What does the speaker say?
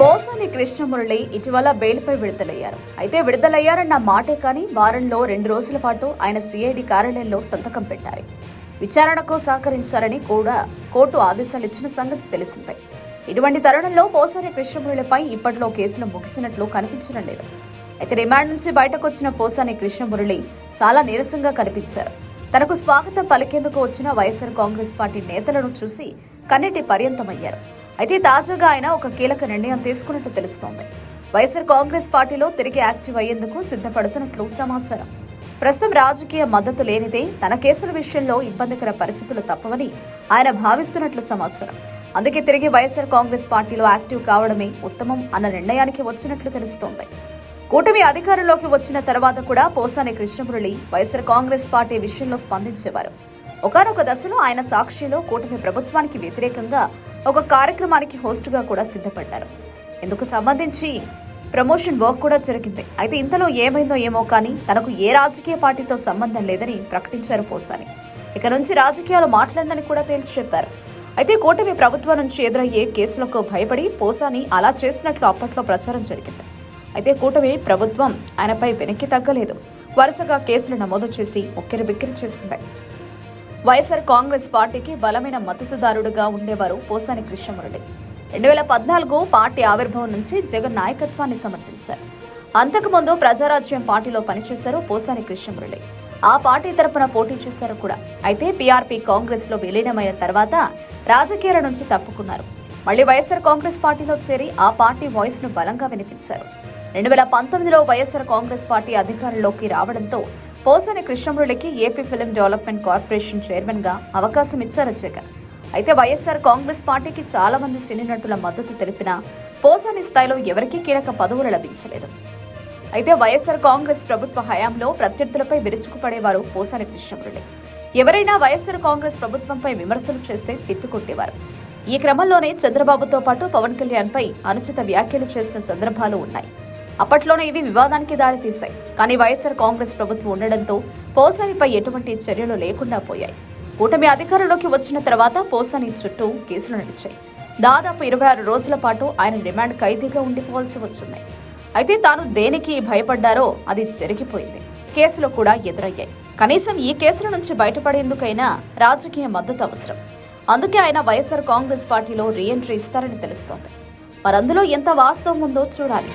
పోసాని కృష్ణమురళి ఇటీవల బెయిల్పై విడుదలయ్యారు. అయితే విడుదలయ్యారన్న మాటే కానీ వారంలో రెండు రోజుల పాటు ఆయన సిఐడి కార్యాలయంలో సంతకం పెట్టారు. విచారణకు సహకరించారని కూడా కోర్టు ఆదేశాలు ఇచ్చిన సంగతి తెలిసిందే. ఇటువంటి తరుణంలో పోసాని కృష్ణమురళిపై ఇప్పట్లో కేసులు ముగిసినట్లు కనిపించడం లేదు. అయితే రిమాండ్ నుంచి బయటకు వచ్చిన పోసాని కృష్ణమురళి చాలా నీరసంగా కనిపించారు. తనకు స్వాగతం పలికేందుకు వచ్చిన వైఎస్ఆర్ కాంగ్రెస్ పార్టీ నేతలను చూసి కన్నెటి పర్యంతమయ్యారు. అయితే తాజాగా ఆయన ఒక కీలక నిర్ణయం తీసుకున్నట్లు తెలుస్తోంది. వైఎస్ఆర్ కాంగ్రెస్ పార్టీలో తిరిగి యాక్టివ్ అయ్యేందుకు సిద్ధపడుతున్నట్లు సమాచారం. ప్రస్తుతం రాజకీయ మద్దతు లేనిదే తన కేసుల విషయంలో ఇబ్బందికర పరిస్థితులు తప్పవని ఆయన భావిస్తున్నట్లు సమాచారం. అందుకే తిరిగి వైఎస్ఆర్ కాంగ్రెస్ పార్టీలో యాక్టివ్ కావడమే ఉత్తమం అన్న నిర్ణయానికి వచ్చినట్లు తెలుస్తోంది. కూటమి అధికారంలోకి వచ్చిన తర్వాత కూడా Posani Krishnamurali YSR Congress party విషయంలో స్పందించేవారు. ఒకనొక దశలో ఆయన సాక్షిలో కూటమి ప్రభుత్వానికి వ్యతిరేకంగా ఒక కార్యక్రమానికి హోస్టుగా కూడా సిద్ధపడ్డారు. ఇందుకు సంబంధించి ప్రమోషన్ వర్క్ కూడా జరిగింది. అయితే ఇంతలో ఏమైందో ఏమో కానీ తనకు ఏ రాజకీయ పార్టీతో సంబంధం లేదని ప్రకటించారు పోసాని. ఇక నుంచి రాజకీయాలు మాట్లాడనని కూడా తేల్చి చెప్పారు. అయితే కూటమి ప్రభుత్వం నుంచి ఎదురయ్యే కేసులకు భయపడి పోసాని అలా చేసినట్లు అప్పట్లో ప్రచారం జరిగింది. అయితే కూటమి ప్రభుత్వం ఆయనపై వెనక్కి తగ్గలేదు. వరుసగా కేసులు నమోదు చేసి ఉక్కిరిబిక్కిరి చేసింది. వైఎస్ఆర్ కాంగ్రెస్ పార్టీకి బలమైన మద్దతుదారుడుగా ఉండేవారు పోసాని కృష్ణమురళి. రెండు వేల పద్నాలుగు పార్టీ ఆవిర్భావం నుంచి జగన్ నాయకత్వాన్ని సమర్థించారు. అంతకుముందు ప్రజారాజ్యం పార్టీలో పనిచేశారు పోసాని కృష్ణమురళి. ఆ పార్టీ తరపున పోటీ చేశారు కూడా. అయితే పీఆర్పీ కాంగ్రెస్లో విలీనమైన తర్వాత రాజకీయాల నుంచి తప్పుకున్నారు. మళ్ళీ వైఎస్ఆర్ కాంగ్రెస్ పార్టీలో చేరి ఆ పార్టీ వాయిస్ను బలంగా వినిపించారు. రెండు వేల పంతొమ్మిదిలో వైఎస్ఆర్ కాంగ్రెస్ పార్టీ అధికారంలోకి రావడంతో పోసాని కృష్ణమురళికి ఏపీ ఫిలిం డెవలప్మెంట్ కార్పొరేషన్ చైర్మన్గా అవకాశం ఇచ్చారు జగన్. అయితే వైఎస్ఆర్ కాంగ్రెస్ పార్టీకి చాలా మంది సినీ నటుల మద్దతు తెలిపినా పోసాని స్థాయిలో ఎవరికీ కీలక పదవులు లభించలేదు. అయితే వైఎస్ఆర్ కాంగ్రెస్ ప్రభుత్వ హయాంలో ప్రత్యర్థులపై విరుచుకుపడేవారు పోసాని కృష్ణమురళి. ఎవరైనా వైఎస్ఆర్ కాంగ్రెస్ ప్రభుత్వంపై విమర్శలు చేస్తే తిప్పికొట్టేవారు. ఈ క్రమంలోనే చంద్రబాబుతో పాటు పవన్ కళ్యాణ్ పై అనుచిత వ్యాఖ్యలు చేసిన సందర్భాలు ఉన్నాయి. అప్పట్లోనే ఇవి వివాదానికి దారితీశాయి. కానీ వైఎస్ఆర్ కాంగ్రెస్ ప్రభుత్వం ఉండడంతో పోసానిపై ఎటువంటి చర్యలు లేకుండా పోయాయి. కూటమి అధికారంలోకి వచ్చిన తర్వాత పోసాని చుట్టూ కేసులు నడిచాయి. దాదాపు ఇరవై ఆరు రోజుల పాటు ఆయన రిమాండ్ ఖైదీగా ఉండిపోవాల్సి వచ్చింది. అయితే తాను దేనికి భయపడ్డారో అది జరిగిపోయింది. కేసులు కూడా ఎదురయ్యాయి. కనీసం ఈ కేసుల నుంచి బయటపడేందుకైనా రాజకీయ మద్దతు అవసరం. అందుకే ఆయన వైఎస్ఆర్ కాంగ్రెస్ పార్టీలో రీఎంట్రీ ఇస్తారని తెలుస్తోంది. మరందులో ఎంత వాస్తవం ఉందో చూడాలి.